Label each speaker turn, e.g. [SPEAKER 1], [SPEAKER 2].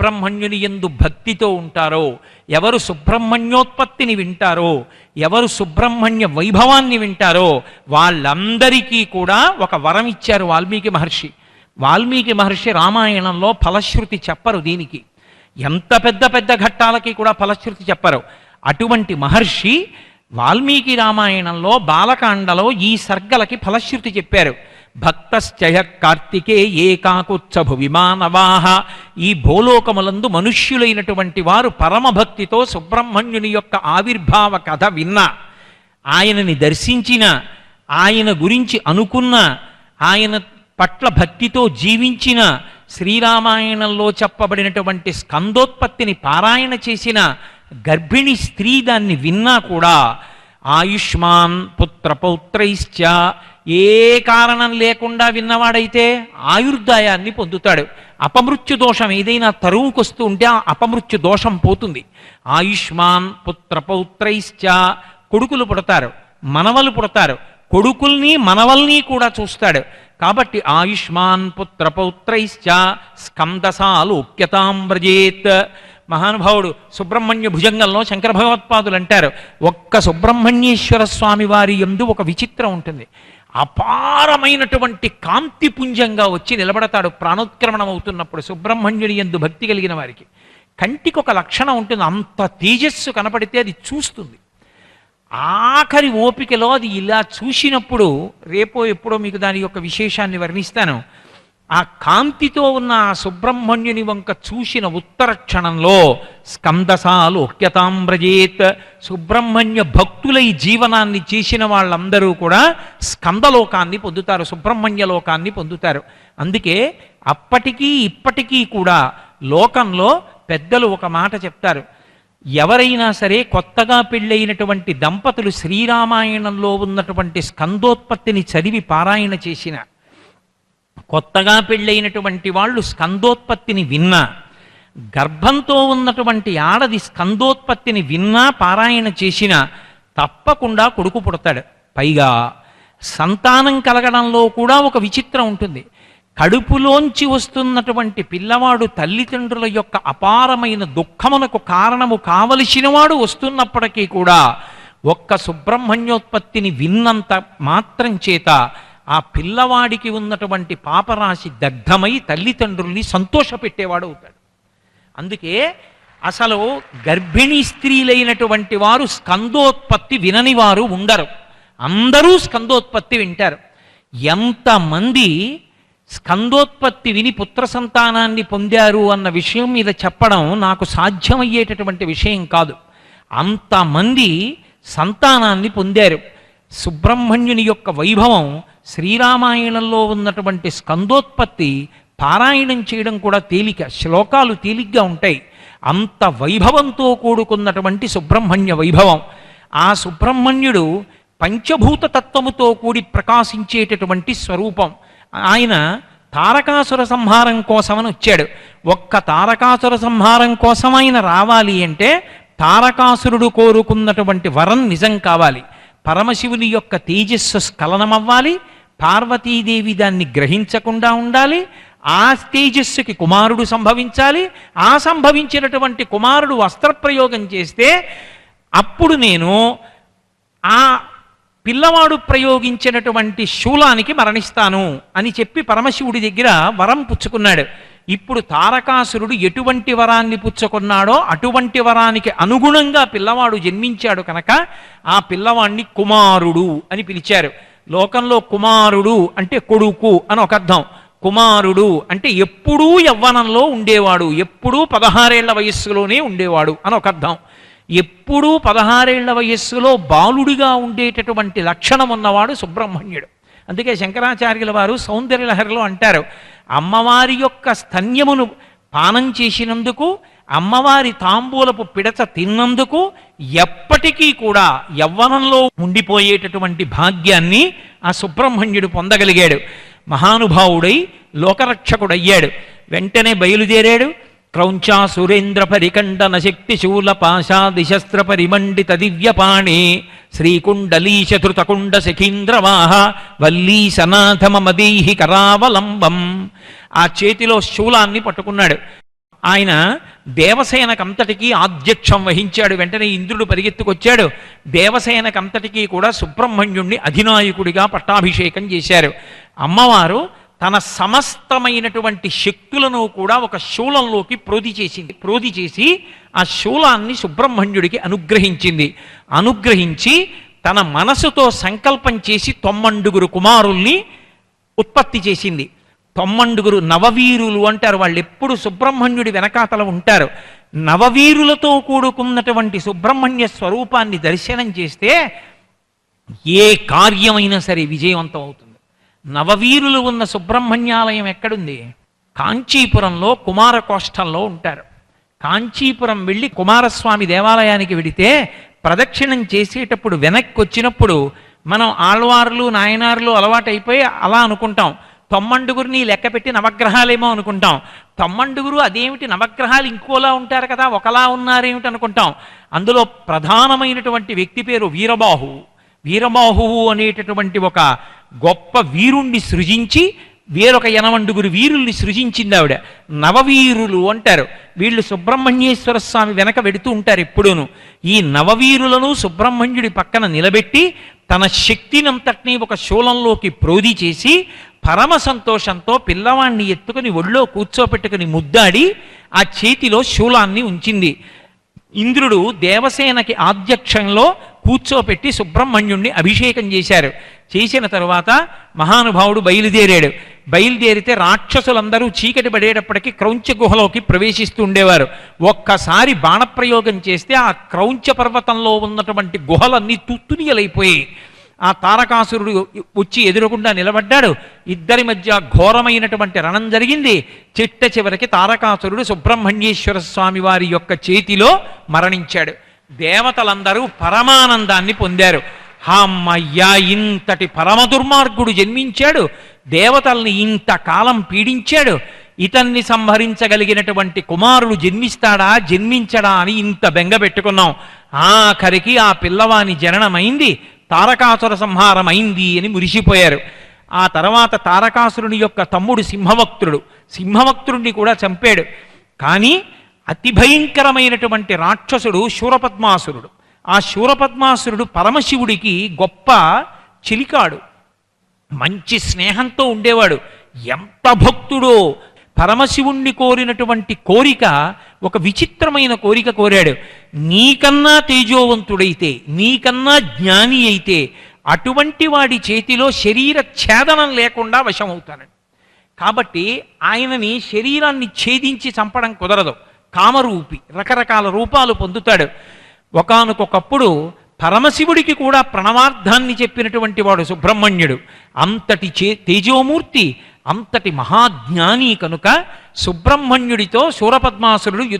[SPEAKER 1] సుబ్రహ్మణ్యుని ఎందు భక్తితో ఉంటారో ఎవరు సుబ్రహ్మణ్యోత్పత్తిని వింటారో ఎవరు సుబ్రహ్మణ్య వైభవాన్ని వింటారో వాళ్ళందరికీ కూడా ఒక వరం ఇచ్చారు వాల్మీకి మహర్షి. వాల్మీకి మహర్షి రామాయణంలో ఫలశ్రుతి చెప్పరు దీనికి. ఎంత పెద్ద పెద్ద ఘట్టాలకి కూడా ఫలశ్రుతి చెప్పరు. అటువంటి మహర్షి వాల్మీకి రామాయణంలో బాలకాండలో ఈ సర్గలకి ఫలశ్రుతి చెప్పారు. భక్తశ్చయ కార్తికే ఏకాకుత్సభు విమానవాహ. ఈ భూలోకములందు మనుష్యులైనటువంటి వారు పరమభక్తితో సుబ్రహ్మణ్యుని యొక్క ఆవిర్భావ కథ విన్న ఆయనని దర్శించిన ఆయన గురించి అనుకున్న ఆయన పట్ల భక్తితో జీవించిన శ్రీరామాయణంలో చెప్పబడినటువంటి స్కందోత్పత్తిని పారాయణ చేసిన గర్భిణి స్త్రీ దాన్ని విన్నా కూడా ఆయుష్మాన్ పుత్ర పౌత్రైశ్చ ఏ కారణం లేకుండా విన్నవాడైతే ఆయుర్దాయాన్ని పొందుతాడు. అపమృత్యు దోషం ఏదైనా తరువుకొస్తూ ఉంటే ఆ అపమృత్యు దోషం పోతుంది. ఆయుష్మాన్ పుత్ర పౌత్రైశ్చ కొడుకులు పుడతారు మనవలు పుడతారు కొడుకుల్ని మనవల్ని కూడా చూస్తాడు. కాబట్టి ఆయుష్మాన్ పుత్ర పౌత్రైశ్చ స్కందసాలోక్యతాం వ్రజేత్. మహానుభావుడు సుబ్రహ్మణ్య భుజంగంలో శంకర భగవత్పాదులు అంటారు ఒక్క సుబ్రహ్మణ్యేశ్వర స్వామి వారి ఎందు ఒక విచిత్రం ఉంటుంది. అపారమైనటువంటి కాంతిపుంజంగా వచ్చి నిలబడతాడు ప్రాణోత్క్రమణం అవుతున్నప్పుడు సుబ్రహ్మణ్యుని ఎందు భక్తి కలిగిన వారికి. కంటికి ఒక లక్షణం ఉంటుంది అంత తేజస్సు కనపడితే అది చూస్తుంది. ఆఖరి ఓపికలో అది ఇలా చూసినప్పుడు రేపో ఎప్పుడో మీకు దాని యొక్క విశేషాన్ని వర్ణిస్తాను. ఆ కాంతితో ఉన్న ఆ సుబ్రహ్మణ్యుని వంక చూసిన ఉత్తర క్షణంలో స్కందసాలుక్యతాంబ్రజేత్ సుబ్రహ్మణ్య భక్తులై జీవనాన్ని చేసిన వాళ్ళందరూ కూడా స్కందలోకాన్ని పొందుతారు సుబ్రహ్మణ్య లోకాన్ని పొందుతారు. అందుకే అప్పటికీ ఇప్పటికీ కూడా లోకంలో పెద్దలు ఒక మాట చెప్తారు. ఎవరైనా సరే కొత్తగా పెళ్ళైనటువంటి దంపతులు శ్రీరామాయణంలో ఉన్నటువంటి స్కందోత్పత్తిని చదివి పారాయణ చేసిన కొత్తగా పెళ్ళైనటువంటి వాళ్ళు స్కందోత్పత్తిని విన్నా గర్భంతో ఉన్నటువంటి ఆడది స్కందోత్పత్తిని విన్నా పారాయణ చేసిన తప్పకుండా కొడుకు పుడతాడు. పైగా సంతానం కలగడంలో కూడా ఒక విచిత్రం ఉంటుంది. కడుపులోంచి వస్తున్నటువంటి పిల్లవాడు తల్లిదండ్రుల యొక్క అపారమైన దుఃఖమునకు కారణము కావలసినవాడు వస్తున్నప్పటికీ కూడా ఒక్క సుబ్రహ్మణ్యోత్పత్తిని విన్నంత మాత్రం చేత ఆ పిల్లవాడికి ఉన్నటువంటి పాపరాశి దగ్ధమై తల్లిదండ్రుల్ని సంతోషపెట్టేవాడు అవుతాడు. అందుకే అసలు గర్భిణీ స్త్రీలైనటువంటి వారు స్కందోత్పత్తి వినని వారు ఉండరు. అందరూ స్కందోత్పత్తి వింటారు. ఎంతమంది స్కందోత్పత్తి విని పుత్ర సంతానాన్ని పొందారు అన్న విషయం మీద చెప్పడం నాకు సాధ్యమయ్యేటటువంటి విషయం కాదు. అంతమంది సంతానాన్ని పొందారు. సుబ్రహ్మణ్యుని యొక్క వైభవం శ్రీరామాయణంలో ఉన్నటువంటి స్కందోత్పత్తి పారాయణం చేయడం కూడా తేలిక శ్లోకాలు తేలిగ్గా ఉంటాయి. అంత వైభవంతో కూడుకున్నటువంటి సుబ్రహ్మణ్య వైభవం. ఆ సుబ్రహ్మణ్యుడు పంచభూత తత్వముతో కూడి ప్రకాశించేటటువంటి స్వరూపం. ఆయన తారకాసుర సంహారం కోసమని వచ్చాడు. ఒక్క తారకాసుర సంహారం కోసం ఆయన రావాలి అంటే తారకాసురుడు కోరుకున్నటువంటి వరం నిజం కావాలి. పరమశివుని యొక్క తేజస్సు స్ఖలనమవ్వాలి పార్వతీదేవి దాన్ని గ్రహించకుండా ఉండాలి ఆ తేజస్సుకి కుమారుడు సంభవించాలి ఆ సంభవించినటువంటి కుమారుడు వస్త్రప్రయోగం చేస్తే అప్పుడు నేను ఆ పిల్లవాడు ప్రయోగించినటువంటి శూలానికి మరణిస్తాను అని చెప్పి పరమశివుడి దగ్గర వరం పుచ్చుకున్నాడు. ఇప్పుడు తారకాసురుడు ఎటువంటి వరాన్ని పుచ్చుకున్నాడో అటువంటి వరానికి అనుగుణంగా పిల్లవాడు జన్మించాడు కనుక ఆ పిల్లవాణ్ణి కుమారుడు అని పిలిచారు. లోకంలో కుమారుడు అంటే కొడుకు అని ఒక అర్థం. కుమారుడు అంటే ఎప్పుడూ యవ్వనంలో ఉండేవాడు ఎప్పుడూ పదహారేళ్ళ వయస్సులోనే ఉండేవాడు అని ఒక అర్థం. ఎప్పుడూ పదహారేళ్ళ వయస్సులో బాలుడిగా ఉండేటటువంటి లక్షణం ఉన్నవాడు సుబ్రహ్మణ్యుడు. అందుకే శంకరాచార్యుల వారు సౌందర్యలహరిలో అంటారు అమ్మవారి యొక్క స్తన్యమును పానం చేసినందుకు అమ్మవారి తాంబూలపు పిడచ తిన్నందుకు ఎప్పటికీ కూడా యవ్వనంలో ఉండిపోయేటటువంటి భాగ్యాన్ని ఆ సుబ్రహ్మణ్యుడు పొందగలిగాడు. మహానుభావుడై లోకరక్షకుడయ్యాడు. వెంటనే బయలుదేరాడు. క్రౌంచా సురేంద్ర పరికండన శక్తి శూల పాశాదిశస్త్ర పరిమండిత దివ్యపాణి శ్రీకుండలీశధృతకుండ శఖీంద్రవాహ కరావలంబం ఆ చేతిలో శూలాన్ని పట్టుకున్నాడు. ఆయన దేవసేనకంతటికీ ఆధ్యక్షం వహించాడు. వెంటనే ఇంద్రుడు పరిగెత్తుకొచ్చాడు. దేవసేనకంతటికీ కూడా సుబ్రహ్మణ్యుణ్ణి అధినాయకుడిగా పట్టాభిషేకం చేశారు. అమ్మవారు తన సమస్తమైనటువంటి శక్తులను కూడా ఒక శూలంలోకి ప్రోధి చేసింది. ప్రోధి చేసి ఆ శూలాన్ని సుబ్రహ్మణ్యుడికి అనుగ్రహించింది. అనుగ్రహించి తన మనసుతో సంకల్పం చేసి తొమ్మండుగురు కుమారుల్ని ఉత్పత్తి చేసింది. తొమ్మండుగురు నవవీరులు అంటారు. వాళ్ళు ఎప్పుడు సుబ్రహ్మణ్యుడి వెనకాతల ఉంటారు. నవవీరులతో కూడుకున్నటువంటి సుబ్రహ్మణ్య స్వరూపాన్ని దర్శనం చేస్తే ఏ కార్యమైనా సరే విజయవంతం అవుతుంది. నవవీరులు ఉన్న సుబ్రహ్మణ్యాలయం ఎక్కడుంది? కాంచీపురంలో కుమారకోష్టంలో ఉంటారు. కాంచీపురం వెళ్ళి కుమారస్వామి దేవాలయానికి వెడితే ప్రదక్షిణం చేసేటప్పుడు వెనక్కి వచ్చినప్పుడు మనం ఆళ్వార్లు నాయనార్లు అలవాటైపోయి అలా అనుకుంటాం. తొమ్మండుగురిని లెక్క పెట్టి నవగ్రహాలేమో అనుకుంటాం. తొమ్మండుగురు అదేమిటి నవగ్రహాలు ఇంకోలా ఉంటారు కదా ఒకలా ఉన్నారేమిటి అనుకుంటాం. అందులో ప్రధానమైనటువంటి వ్యక్తి పేరు వీరబాహు. వీరబాహువు అనేటటువంటి ఒక గొప్ప వీరుణ్ణి సృజించి వేరొక యనమండుగురు వీరుల్ని సృజించింది ఆవిడ. నవవీరులు అంటారు. వీళ్ళు సుబ్రహ్మణ్యేశ్వర స్వామి వెనక వెడుతూ ఉంటారు ఎప్పుడూను ఈ నవవీరులను సుబ్రహ్మణ్యుడి పక్కన నిలబెట్టి తన శక్తినంతటినీ ఒక శూలంలోకి ప్రోధి చేసి పరమ సంతోషంతో పిల్లవాణ్ణి ఎత్తుకుని ఒళ్ళో కూర్చోపెట్టుకుని ముద్దాడి ఆ చేతిలో శూలాన్ని ఉంచింది. ఇంద్రుడు దేవసేనకి ఆధ్యక్షంలో కూర్చోపెట్టి సుబ్రహ్మణ్యుణ్ణి అభిషేకం చేశారు. చేసిన తరువాత మహానుభావుడు బయలుదేరాడు. బయలుదేరితే రాక్షసులందరూ చీకటి పడేటప్పటికి క్రౌంచ గుహలోకి ప్రవేశిస్తూ ఉండేవారు. ఒక్కసారి బాణప్రయోగం చేస్తే ఆ క్రౌంచ పర్వతంలో ఉన్నటువంటి గుహలన్నీ తుత్తునియలైపోయాయి. ఆ తారకాసురుడు వచ్చి ఎదురకుండా నిలబడ్డాడు. ఇద్దరి మధ్య ఘోరమైనటువంటి రణం జరిగింది. చిట్ట చివరికి తారకాసురుడు సుబ్రహ్మణ్యేశ్వర స్వామి వారి యొక్క చేతిలో మరణించాడు. దేవతలందరూ పరమానందాన్ని పొందారు. అమ్మయ్యా ఇంతటి పరమ దుర్మార్గుడు జన్మించాడు. దేవతల్ని ఇంతకాలం పీడించాడు. ఇతన్ని సంహరించగలిగినటువంటి కుమారుడు జన్మిస్తాడా జన్మించడా అని ఇంత బెంగ పెట్టుకున్నాం. ఆఖరికి ఆ పిల్లవాని జననమైంది. తారకాసుర సంహారం అయింది అని మురిసిపోయారు. ఆ తర్వాత తారకాసురుని యొక్క తమ్ముడు సింహవక్తుడు. సింహవక్తుడిని కూడా చంపాడు. కానీ అతి భయంకరమైనటువంటి రాక్షసుడు శూరపద్మాసురుడు. ఆ శూరపద్మాసురుడు పరమశివుడికి గొప్ప చిలికాడు. మంచి స్నేహంతో ఉండేవాడు. ఎంత భక్తుడో! పరమశివుణ్ణి కోరినటువంటి కోరిక ఒక విచిత్రమైన కోరిక కోరాడు. నీకన్నా తేజోవంతుడైతే నీకన్నా జ్ఞాని అయితే అటువంటి వాడి చేతిలో శరీర ఛేదనం లేకుండా వశమవుతానండి కాబట్టి ఆయనని శరీరాన్ని ఛేదించి చంపడం కుదరదు. కామరూపి రకరకాల రూపాలు పొందుతాడు. ఒకనకొకప్పుడు పరమశివుడికి కూడా ప్రణవార్థాన్ని చెప్పినటువంటి వాడు సుబ్రహ్మణ్యుడు. అంతటి చే తేజోమూర్తి అంతటి మహాజ్ఞాని కనుక సుబ్రహ్మణ్యుడితో శూరపద్మాసురుడు